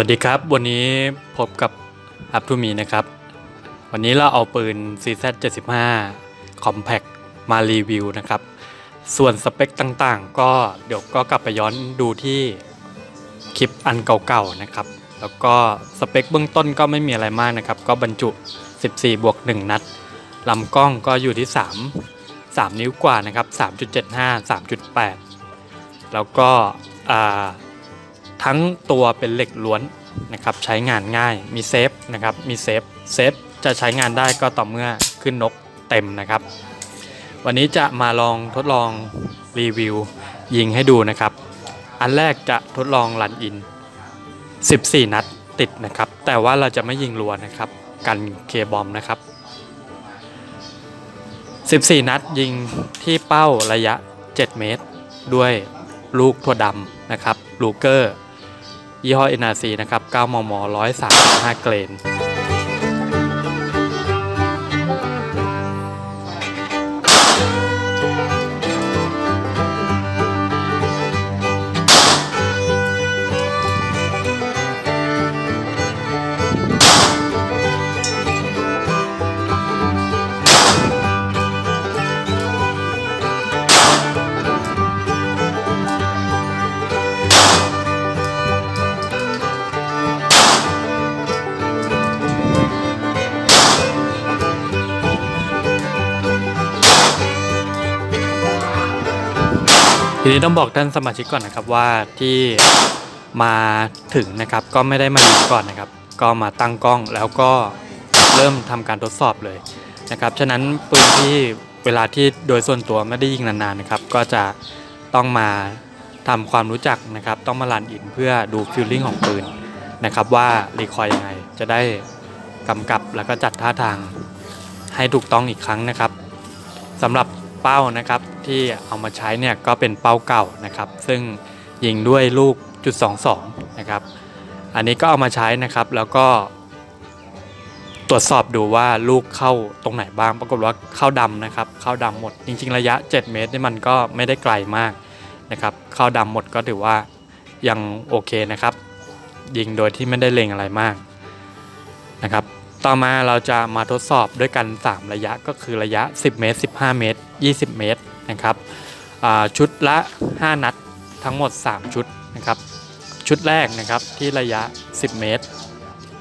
วัสดีครับ วันนี้พบกับอัพทูมีนะครับ วันนี้เราเอาปืน CZ 75 Compact มารีวิวนะครับ ส่วนสเปคต่างๆ ก็เดี๋ยวก็กลับไปย้อนดูที่คลิปอันเก่าๆนะครับ แล้วก็สเปคเบื้องต้นก็ไม่มีอะไรมากนะครับ ก็บรรจุ 14 บวก 1 นัดลำกล้องก็อยู่ที่ 3 3 นิ้วกว่านะครับ 3.75 3.8 แล้วก็ทั้งตัวเป็นเหล็กล้วน นะครับใช้งานง่ายมีเซฟนะครับมีเซฟเซฟจะใช้งานได้ก็ต่อเมื่อขึ้นนกเต็มนะครับ วันนี้จะมาลองทดลองรีวิวยิงให้ดูนะครับ อันแรกจะทดลองรันอิน 14 นัดติดนะครับ แต่ว่าเราจะไม่ยิงรัวนะครับ กันเคบอมนะครับ 14 นัดยิงที่เป้าระยะ 7 เมตร ด้วยลูกถั่วดำนะครับลูเกอร์ ยี่ห้อ NRC นะครับ 9 มม 135 เกรน ทีนี้ต้องบอกท่านสมาชิกก่อนนะครับว่าที่มาถึงนะครับก็ไม่ได้มายิงก่อนนะครับ ก็มาตั้งกล้องแล้วก็เริ่มทำการทดสอบเลยนะครับฉะนั้นปืนที่เวลาที่โดยส่วนตัวไม่ได้ยิงนานๆนะครับ ก็จะต้องมาทำความรู้จักนะครับ ต้องมาลันอินเพื่อดูฟิลลิ่งของปืนนะครับ ว่ารีคอยยังไงจะได้กำกับแล้วก็จัดท่าทางให้ถูกต้องอีกครั้งนะครับสำหรับ เป้านะครับที่เอามาใช้เนี่ยก็เป็นเป้าเก่านะครับซึ่งยิงด้วยลูกจุด22นะครับอันนี้ก็เอามาใช้นะครับแล้วก็ ตรวจสอบดูว่าลูกเข้าตรงไหนบ้าง ปรากฏว่าเข้าดำนะครับเข้าดำหมดจริง ๆ ระยะ 7 เมตรนี่มันก็ไม่ได้ไกลมากนะครับเข้าดำหมดก็ถือว่ายังโอเคนะครับ ยิงโดยที่ไม่ได้เล็งอะไรมากนะครับ ต่อมาเราจะมาทดสอบด้วยกัน 3 ระยะก็คือระยะ 10 เมตร 15 เมตร 20 เมตรนะครับชุดละ 5 นัดทั้งหมด 3 ชุดนะครับ ชุดแรกนะครับที่ระยะ 10 เมตร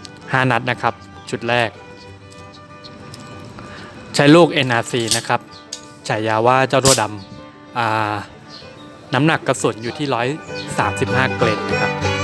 5 นัดนะครับ ชุดแรก ใช้ลูก NRC นะครับฉายาว่าเจ้าตัวดำน้ำหนักกระสุนอยู่ที่ 135 เกรดนะครับ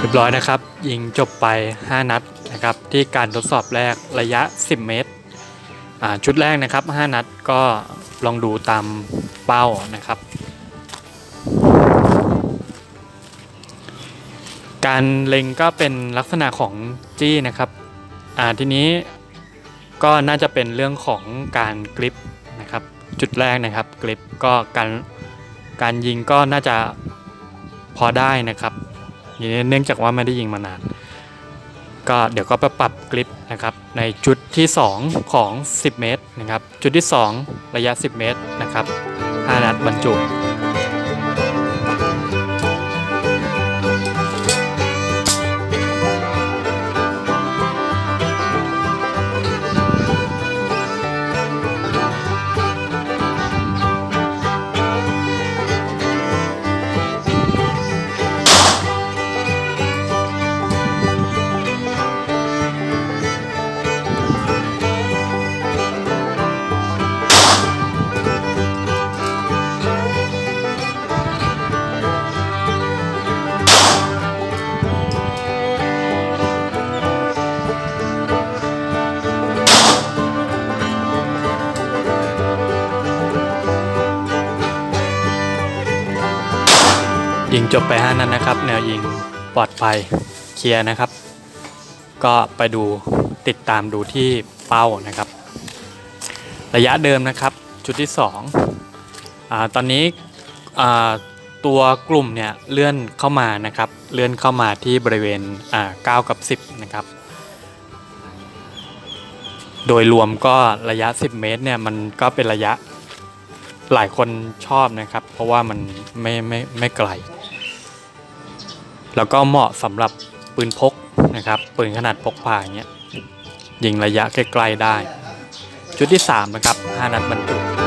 เรียบร้อยนะครับ ยิงจบไป 5 นัดนะครับ ที่การทดสอบแรกระยะ 10 เมตรชุดแรกนะครับ 5 นัดก็ลองดูตามเป้านะครับ การเล็งก็เป็นลักษณะของจี้นะครับทีนี้ก็น่าจะเป็นเรื่องของการกริปนะครับ จุดแรกนะครับกริปก็การการยิงก็น่าจะพอได้นะครับ เนื่องจากว่าไม่ได้ยิงมานาน ก็เดี๋ยวก็ไปปรับกริปนะครับในจุดที่ 2 ของ 10 เมตรนะครับ จุดที่ 2 ระยะ 10 เมตรนะครับ5นัดบรรจุ จบไป5นัดนนะครับ แนวยิงปลอดภัยเคลียร์นะครับ ก็ไปดูติดตามดูที่เป้านะครับ ระยะเดิมนะครับชุดที่2อตอนนี้ตัวกลุ่มเนี่ยเลื่อนเข้ามานะครับ เลื่อนเข้ามาที่บริเวณอ่า9กับ 10 นะครับ โดยรวมก็ระยะ 10 เมตรเนี่ยมันก็เป็นระยะหลายคนชอบนะครับ เพราะว่ามันไม่ไม่ไม่ไกล แล้วก็เหมาะสำหรับปืนพกนะครับปืนขนาดพกพาอย่างเงี้ยยิงระยะใกล้ๆได้ ชุดที่ 3 นะครับ 5 นัดบรรจุ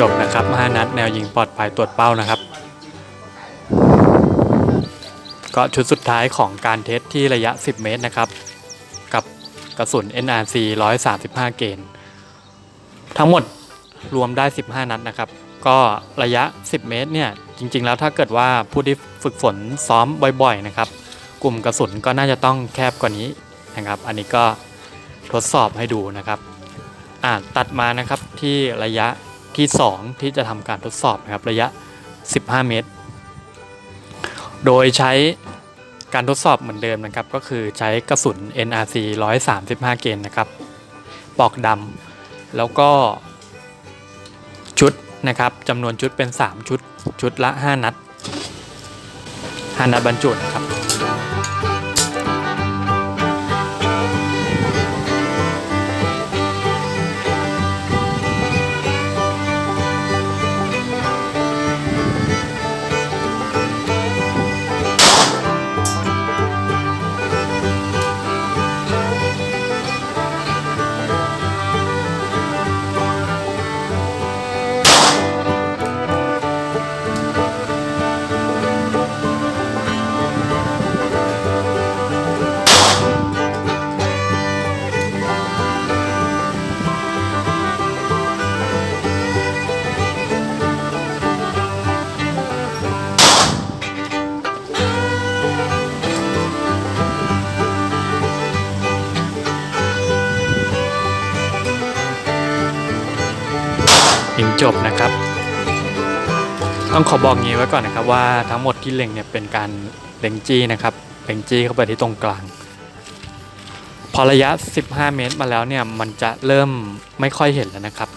จบนะครับ5นัดแนวยิงปลอดภัยตรวจเป้านะครับ ก็ชุดสุดท้ายของการเทสที่ระยะ 10 เมตรนะครับ กับกระสุน NRC 135 เกณฑ์ทั้งหมดรวมได้ 15 นัดนะครับ ก็ระยะ 10 เมตรเนี่ยจริง ๆ แล้วถ้าเกิดว่าผู้ที่ฝึกฝนซ้อมบ่อย ๆ นะครับ กลุ่มกระสุนก็น่าจะต้องแคบกว่านี้นะครับ อันนี้ก็ทดสอบให้ดูนะครับ อ่าตัดมานะครับที่ระยะ ที่ 2 ที่จะทำการทดสอบนะครับระยะ 15 เมตร โดยใช้การทดสอบเหมือนเดิมนะครับ ก็คือใช้กระสุน NRC 135 เกณฑ์นะครับปอกดำแล้วก็ชุดนะครับจำนวนชุดเป็น 3 ชุด ชุดละ 5 นัด 5 นัดบรรจุนะครับ ยิงจบนะครับ ต้องขอบอกงี้ไว้ก่อนนะครับว่าทั้งหมดที่เล็งเนี่ยเป็นการเล็งจี้นะครับเล็งจี้เข้าไปที่ตรงกลาง พอระยะ 15 เมตรมาแล้วเนี่ยมันจะเริ่มไม่ค่อยเห็นแล้วนะครับ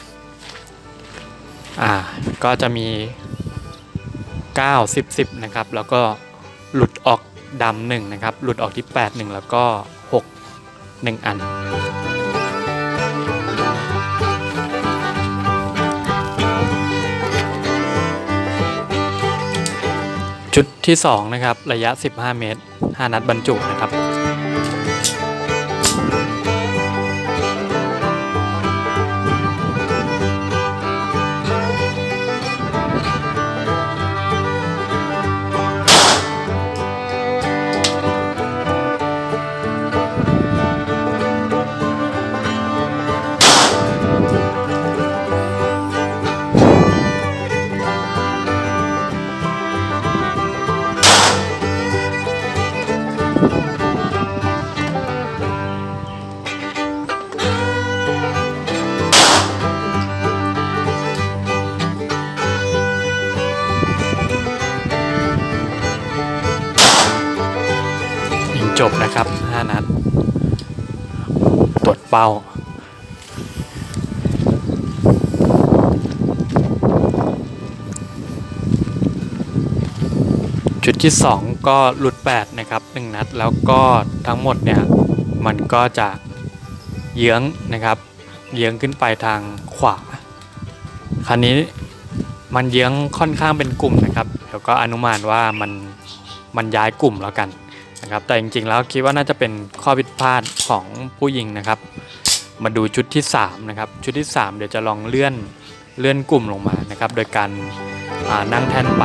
อ่าก็จะมี 9 10 10นะครับแล้วก็หลุดออกดำหนึ่งนะครับ หลุดออกที่ 8 1 แล้วก็ 6 1 อัน ชุดที่ 2 นะครับ ระยะ 15 เมตร 5 นัดบรรจุนะครับ จบนะครับ5นัด ตรวจเป้าชุดที่ 2 ก็หลุด 8 นะครับ 1 นัดแล้วก็ทั้งหมดเนี่ย มันก็จะเยื้องนะครับ เยื้องขึ้นไปทางขวา คราวนี้มันเยื้องค่อนข้างเป็นกลุ่มนะครับ เดี๋ยวก็อนุมานว่ามันมันย้ายกลุ่มแล้วกัน นะครับแต่จริงๆแล้วคิดว่าน่าจะเป็นข้อผิดพลาดของผู้ยิงนะครับ มาดูชุดที่3นะครับชุดที่ 3 เดี๋ยวจะลองเลื่อนเลื่อนกลุ่มลงมานะครับ โดยการนั่งแท่นไป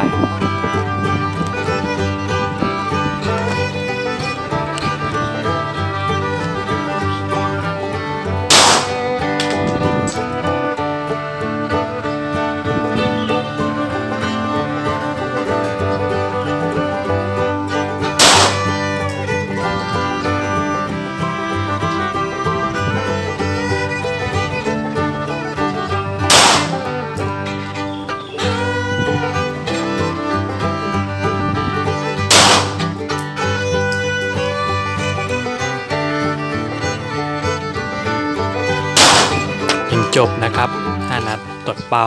จบนะครับ5นัดตดเป้า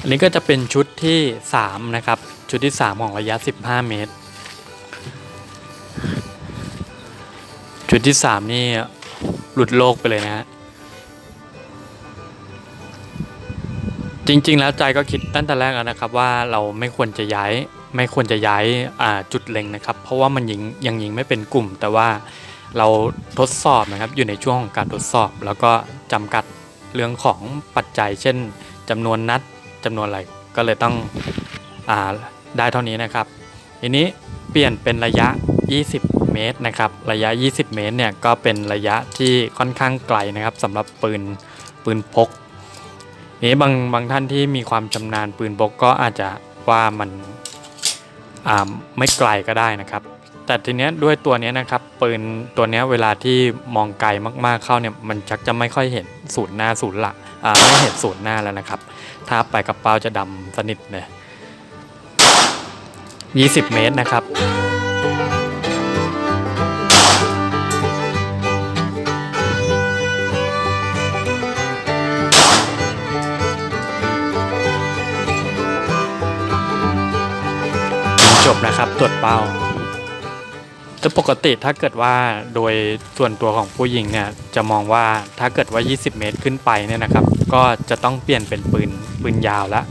อันนี้ก็จะเป็นชุดที่3นะครับชุดที่ 3 ของระยะ 15 เมตร ชุดที่ 3 นี่หลุดโลกไปเลยนะฮะจริง ๆ แล้วใจก็คิดตั้งแต่แรกแล้วนะครับว่าเราไม่ควรจะย้ายไม่ควรจะย้ายจุดเล็งนะครับ เพราะว่ามันยิงยังยิงไม่เป็นกลุ่ม แต่ว่าเราทดสอบนะครับอยู่ในช่วงของการทดสอบ แล้วก็จำกัด เรื่องของปัจจัย เช่นจำนวนนัดจำนวนอะไรก็เลยต้องอาได้เท่านี้นะครับทีนี้เปลี่ยนเป็นระยะ 20 เมตรนะครับ ระยะ 20 เมตรเนี่ยก็เป็นระยะที่ค่อนข้างไกลนะครับสำหรับปืนปืนพกนี้บางบางท่านที่มีความชำนาญปืนพกก็อาจจะว่ามันอ่าไม่ไกลก็ได้นะครับ แต่ทีเนี้ยด้วยตัวเนี้ยนะครับปืนตัวเนี้ยเวลาที่มองไกลมากๆเข้าเนี่ยมันชักจะไม่ค่อยเห็นศูนย์หน้าศูนย์หลักอ่าไม่เห็นศูนย์หน้าแล้วนะครับถ้าไปกับเป้าจะดำสนิทเลย20 เมตรนะครับจบนะครับตรวจเป้า แต่ปกติถ้าเกิดว่าโดยส่วนตัวของผู้หญิงเนี่ยจะมองว่าถ้าเกิดว่า 20 เมตรขึ้นไปเนี่ยนะครับ ก็จะต้องเปลี่ยนเป็นปืนปืนยาวแล้ว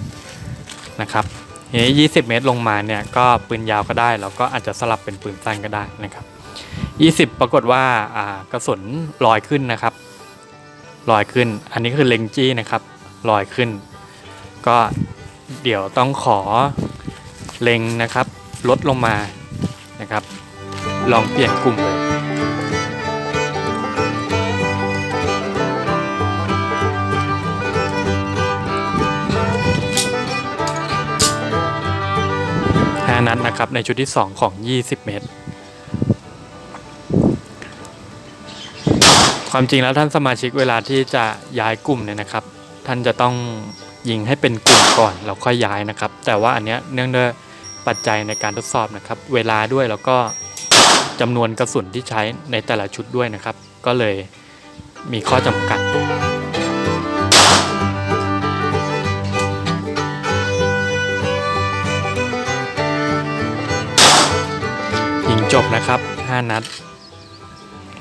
นะครับทีนี้20 เมตรลงมาเนี่ยก็ปืนยาวก็ได้แล้วก็อาจจะสลับเป็นปืนสั้นก็ได้นะครับ 20 ปรากฏว่าอ่ากระสุนลอยขึ้นนะครับลอยขึ้น อันนี้คือเลงจี้นะครับลอยขึ้น ก็เดี๋ยวต้องขอเล็งนะครับ ลดลงมานะครับ ลองเปลี่ยนกลุ่มเลย 5 นัดนะครับในชุดที่ 2 ของ 20 เมตร ความจริงแล้วท่านสมาชิกเวลาที่จะย้ายกลุ่มเนี่ยนะครับ ท่านจะต้องยิงให้เป็นกลุ่มก่อนแล้วค่อยย้ายนะครับ แต่ว่าอันเนี้ยเนื่องด้วยปัจจัยในการทดสอบนะครับ เวลาด้วยแล้วก็ จำนวนกระสุนที่ใช้ในแต่ละชุดด้วยนะครับ ก็เลยมีข้อจำกัด ยิงจบนะครับ 5 นัด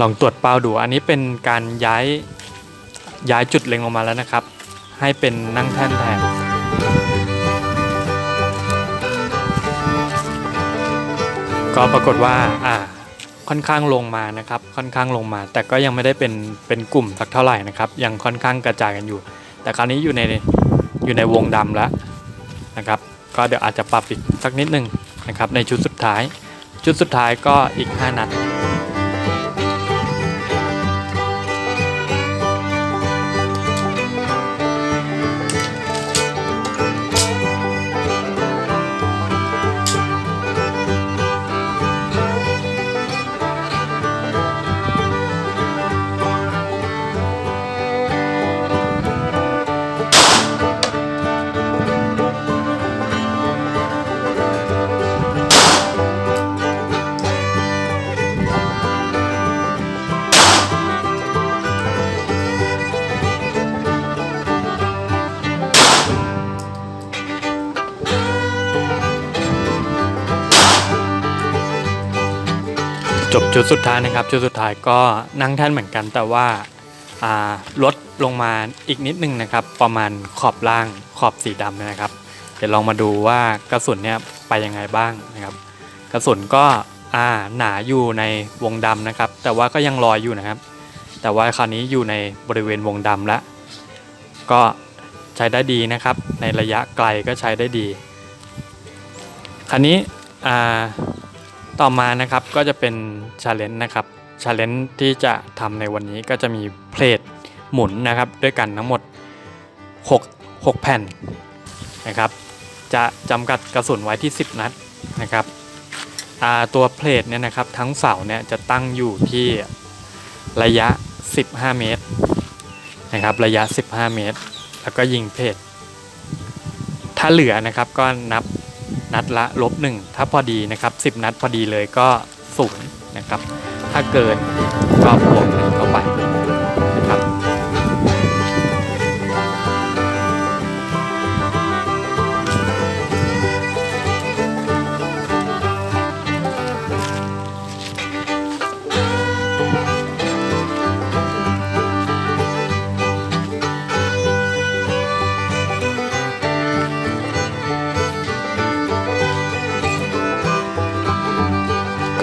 ลองตรวจเป้าดู อันนี้เป็นการย้ายย้ายจุดเล็งลงมาแล้วนะครับ ให้เป็นนั่งแท่นแทนก็ปรากฏว่า อ่า ค่อนข้างลงมานะครับค่อนข้างลงมา แต่ก็ยังไม่ได้เป็นเป็นกลุ่มสักเท่าไหร่นะครับยังค่อนข้างกระจายกันอยู่ แต่คราวนี้อยู่ในอยู่ในวงดำแล้วนะครับก็เดี๋ยวอาจจะปรับอีกสักนิดนึงนะครับในชุดสุดท้าย ชุดสุดท้ายก็อีก 5 นัด จุดสุดท้ายนะครับ จุดสุดท้ายก็นั่งแท่นเหมือนกัน แต่ว่าาลดลงมาอีกนิดนึงนะครับ ประมาณขอบล่างขอบสีดำนะครับ เดี๋ยวลองมาดูว่ากระสุนเนี่ยไปยังไงบ้างนะครับ กระสุนก็หนาอยู่ในวงดำนะครับ แต่ว่าก็ยังลอยอยู่นะครับ แต่ว่าคราวนี้อยู่ในบริเวณวงดำแล้วก็ใช้ได้ดีนะครับ ในระยะไกลก็ใช้ได้ดี คราวนี้ ต่อมานะครับก็จะเป็นชาเลนจ์นะครับชาเลนจ์ที่จะทำในวันนี้ก็จะมีเพลทหมุนนะครับด้วยกันทั้งหมด 6 6 แผ่นนะครับ จะจำกัดกระสุนไว้ที่ 10 นัดนะครับตัวเพลทเนี่ยนะครับทั้งเสาเนี่ยจะตั้งอยู่ที่ระยะ 15 เมตรนะครับระยะ 15 เมตร แล้วก็ยิงเพลทถ้าเหลือนะครับก็นับ นัดละลบหนึ่งถ้าพอดีนะครับ10 นัดพอดีเลยก็ศูนย์นะครับ ถ้าเกินก็บวกหนึ่งเข้าไป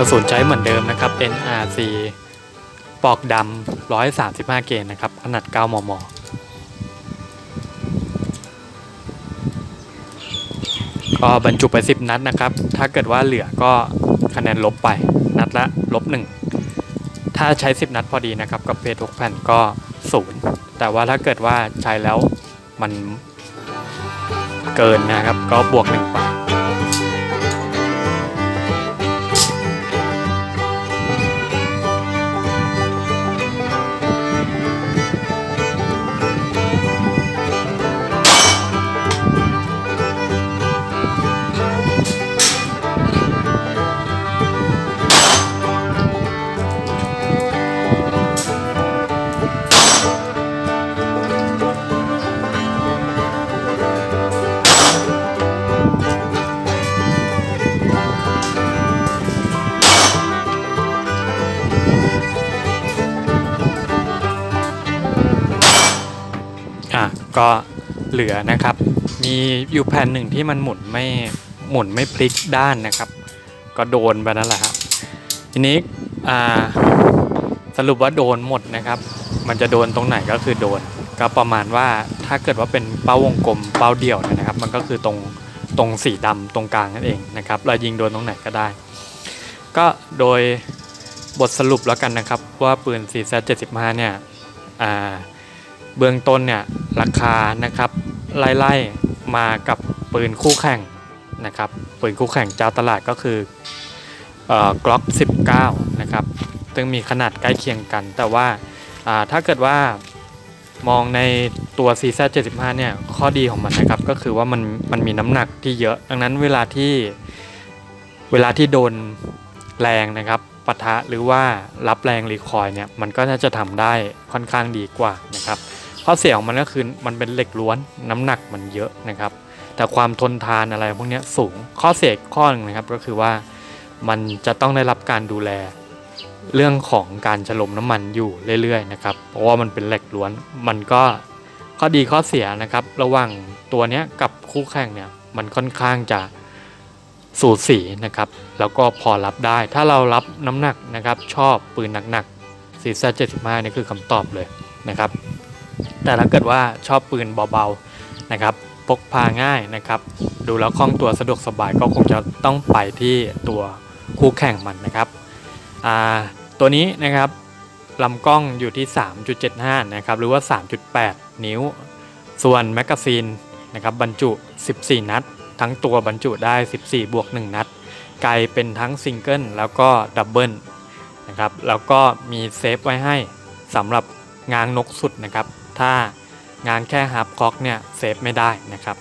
ระสุนใช้เหมือนเดิมนะครับ NRC ปอกดำ135 เกนนะครับ ขนาด 9 มม ก็บรรจุไป 10 นัดนะครับ ถ้าเกิดว่าเหลือก็คะแนนลบไป นัดละลบ 1 ถ้าใช้ 10 นัดพอดีนะครับ กับเพจทุกแผ่นก็ 0 แต่ว่าถ้าเกิดว่าใช้แล้วมันเกินนะครับ ก็บวก 1 ไป ลือนะครับ มีอยู่แผ่นหนึ่งที่มันหมุนไม่หมุนไม่พลิกด้านนะครับ ก็โดนไปนั่นแหละครับทีนี้สรุปว่าโดนหมดนะครับ มันจะโดนตรงไหนก็คือโดน ก็ประมาณว่าถ้าเกิดว่าเป็นเป้าวงกลมเป้าเดี่ยวนะครับ มันก็คือตรงตรงสีดำตรงกลางนั่นเองนะครับเรายิงโดนตรงไหนก็ได้ ก็โดยบทสรุปแล้วกันนะครับ ว่าปืน 4Z75 เนี่ยอ่า เบื้องต้นเนี่ยราคานะครับไล่ๆมากับปืนคู่แข่งนะครับปืนคู่แข่งเจ้าตลาดก็คือกล็อก 19 นะครับ ซึ่งมีขนาดใกล้เคียงกัน แต่ว่าถ้าเกิดว่ามองในตัว CZ75 เนี่ย ข้อดีของมันนะครับ ก็คือว่ามันมันมีน้ำหนักที่เยอะ ดังนั้นเวลาที่เวลาที่โดนแรงนะครับปะทะหรือว่ารับแรงรีคอยล์เนี่ย มันก็น่าจะทำได้ค่อนข้างดีกว่านะครับ ข้อเสียของมันก็คือมันเป็นเหล็กล้วนน้ำหนักมันเยอะนะครับ แต่ความทนทานอะไรพวกนี้สูงข้อเสียข้อหนึงนะครับก็คือว่ามันจะต้องได้รับการดูแลเรื่องของการฉลมน้ำมันอยู่เรื่อยๆนะครับเพราะว่ามันเป็นเหล็กล้วนมันก็ข้อดีข้อเสียนะครับ ระหว่างตัวนี้กับคู่แข่งเนี่ยมันค่อนข้างจะสูสีนะครับ แล้วก็พอรับได้ ถ้าเรารับน้ำหนักนะครับ ชอบปืนหนักๆซีซ่า75นี่คือคำตอบเลยนะครับ แต่ถ้าเกิดว่าชอบปืนเบาๆนะครับพกพาง่ายนะครับ ดูแล้วคล่องตัวสะดวกสบายก็คงจะต้องไปที่ตัวคู่แข่งมันนะครับตัวนี้นะครับลำกล้องอยู่ที่ 3.75 นะครับ หรือว่า 3.8 นิ้ว ส่วนแมกกาซีนนะครับบรรจุ 14 นัด ทั้งตัวบรรจุได้ 14 บวก 1 นัด ไกลเป็นทั้งซิงเกิลแล้วก็ดับเบิลนะครับ แล้วก็มีเซฟไว้ให้สำหรับงางนกสุดนะครับ ถ้างานแค่ฮาร์ปคอกเนี่ยเซฟไม่ได้นะครับ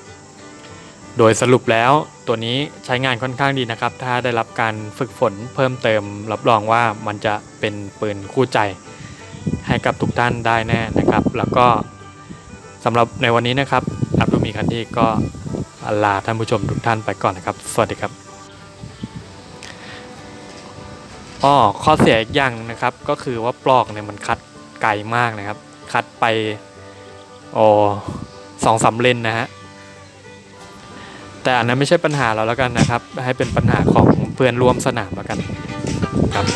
โดยสรุปแล้วตัวนี้ใช้งานค่อนข้างดีนะครับ ถ้าได้รับการฝึกฝนเพิ่มเติม รับรองว่ามันจะเป็นปืนคู่ใจ ให้กับทุกท่านได้แน่นะครับ แล้วก็สำหรับในวันนี้นะครับอับดุมีคันที่ก็ลาท่านผู้ชมทุกท่านไปก่อนนะครับ สวัสดีครับอ้อข้อเสียอีกอย่างนะครับก็คือว่าปลอกเนี่ยมันคัดไกลมากนะครับ คัดไปโอ้สองสามเลนนะฮะ แต่อันนั้นไม่ใช่ปัญหาเราแล้วกันนะครับ ให้เป็นปัญหาของเพื่อนร่วมสนามแล้วกันครับ